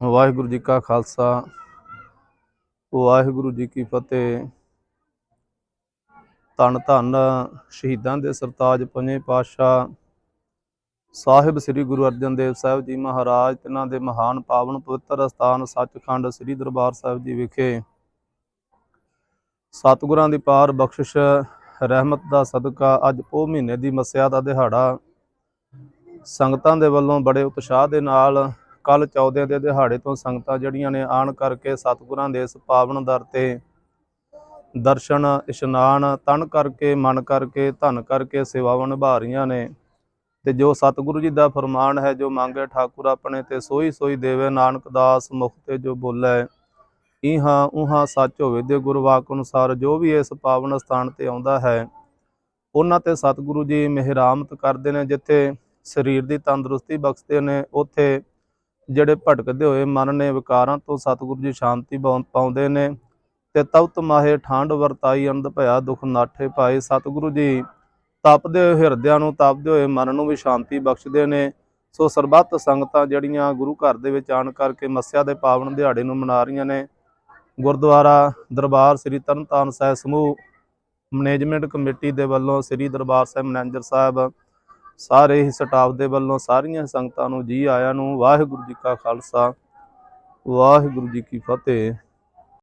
ਵਾਹਿਗੁਰੂ ਜੀ ਕਾ ਖਾਲਸਾ, ਵਾਹਿਗੁਰੂ ਜੀ ਕੀ ਫਤਿਹ। ਧੰਨ ਧੰਨ ਸ਼ਹੀਦਾਂ ਦੇ ਸਰਤਾਜ ਪੰਜਵੇਂ ਪਾਤਸ਼ਾਹ, ਸਾਹਿਬ ਸ੍ਰੀ ਗੁਰੂ ਅਰਜਨ ਦੇਵ ਸਾਹਿਬ ਜੀ ਮਹਾਰਾਜ, ਤਿਨਾਂ ਦੇ ਮਹਾਨ ਪਾਵਨ ਪਵਿੱਤਰ ਅਸਥਾਨ ਸੱਚਖੰਡ ਸ੍ਰੀ ਦਰਬਾਰ ਸਾਹਿਬ ਜੀ ਵਿਖੇ। ਸਤਿਗੁਰਾਂ ਦੀ ਪਾਰ ਬਖਸ਼ਿਸ਼, ਰਹਿਮਤ ਦਾ ਸਦਕਾ ਅੱਜ ਪੋਹ ਮਹੀਨੇ ਦੀ ਮੱਸਿਆ ਦਾ ਦਿਹਾੜਾ। ਸੰਗਤਾਂ ਦੇ ਵੱਲੋਂ ਬੜੇ ਉਤਸ਼ਾਹ ਦੇ ਨਾਲ ਕੱਲ ਚੌਦੇ ਦੇ ਦਿਹਾੜੇ ਤੋਂ ਸੰਗਤਾਂ ਜਿਹੜੀਆਂ ਨੇ ਆਣ ਕਰਕੇ ਸਤਿਗੁਰਾਂ ਦੇ ਇਸ ਪਾਵਨ ਦਰ ਤੇ ਦਰਸ਼ਨ, ਇਸ਼ਨਾਨ, ਤਨ ਕਰਕੇ, ਮਨ ਕਰਕੇ, ਧਨ ਕਰਕੇ ਸੇਵਾਵਾਂ ਨਿਭਾ ਰਹੀਆਂ ਨੇ। ਤੇ ਜੋ ਸਤਿਗੁਰੂ ਜੀ ਦਾ ਫਰਮਾਨ ਹੈ, ਜੋ ਮੰਗੇ ਠਾਕੁਰ ਆਪਣੇ ਤੇ ਸੋਈ ਸੋਈ ਦੇਵੇ ਨਾਨਕ ਦਾਸ ਮੁਖ ਤੇ ਜੋ ਬੋਲੇ, ਇਹਾਂ ਉਹਾਂ ਸੱਚ ਹੋਵੇ ਦੇ ਗੁਰਵਾਕ ਅਨੁਸਾਰ ਜੋ ਵੀ ਇਸ ਪਾਵਨ ਸਥਾਨ ਤੇ ਆਉਂਦਾ ਹੈ, ਉਹਨਾਂ ਤੇ ਸਤਿਗੁਰੂ ਜੀ ਮਿਹਰਾਮਤ ਕਰਦੇ ਨੇ, ਜਿੱਥੇ ਸਰੀਰ ਦੀ ਤੰਦਰੁਸਤੀ ਬਖਸ਼ਦੇ ਨੇ, ਉੱਥੇ ਜਿਹੜੇ ਭਟਕਦੇ ਹੋਏ ਮਨ ਨੇ ਵਿਕਾਰਾਂ ਤੋਂ ਸਤਿਗੁਰੂ ਜੀ ਸ਼ਾਂਤੀ ਪਾਉ- ਪਾਉਂਦੇ ਨੇ ਤੇ ਤਵਤ ਮਾਹੇ ਠਾਂਡ ਵਰਤਾਈ, ਅਨੰਦ ਭਇਆ ਦੁਖ ਨਾਠੇ ਪਾਏ। ਸਤਿਗੁਰੂ ਜੀ ਤਪਦੇ ਹੋਏ ਹਿਰਦਿਆਂ ਨੂੰ ਤਪਦੇ ਹੋਏ ਮਨ ਨੂੰ ਵੀ ਸ਼ਾਂਤੀ ਬਖਸ਼ਦੇ ਨੇ। ਸੋ ਸਰਬੱਤ ਸੰਗਤਾਂ ਜਿਹੜੀਆਂ ਗੁਰੂ ਘਰ ਦੇ ਵਿੱਚ ਆਣ ਕਰਕੇ ਮੱਸਿਆ ਦੇ ਪਾਵਨ ਦਿਹਾੜੇ ਨੂੰ ਮਨਾ ਰਹੀਆਂ ਨੇ, ਗੁਰਦੁਆਰਾ ਦਰਬਾਰ ਸ੍ਰੀ ਤਰਨਤਾਰਨ ਸਾਹਿਬ ਸਮੂਹ ਮੈਨੇਜਮੈਂਟ ਕਮੇਟੀ ਦੇ ਵੱਲੋਂ ਸ੍ਰੀ ਦਰਬਾਰ ਸਾਹਿਬ ਮੈਨੇਜਰ ਸਾਹਿਬ ਸਾਰੇ ਹੀ ਸਟਾਫ ਦੇ ਵੱਲੋਂ ਸਾਰੀਆਂ ਸੰਗਤਾਂ ਨੂੰ, ਜੀ ਆਇਆਂ ਨੂੰ, ਵਾਹਿਗੁਰੂ ਜੀ ਕਾ ਖਾਲਸਾ, ਵਾਹਿਗੁਰੂ ਜੀ ਕੀ ਫਤਿਹ।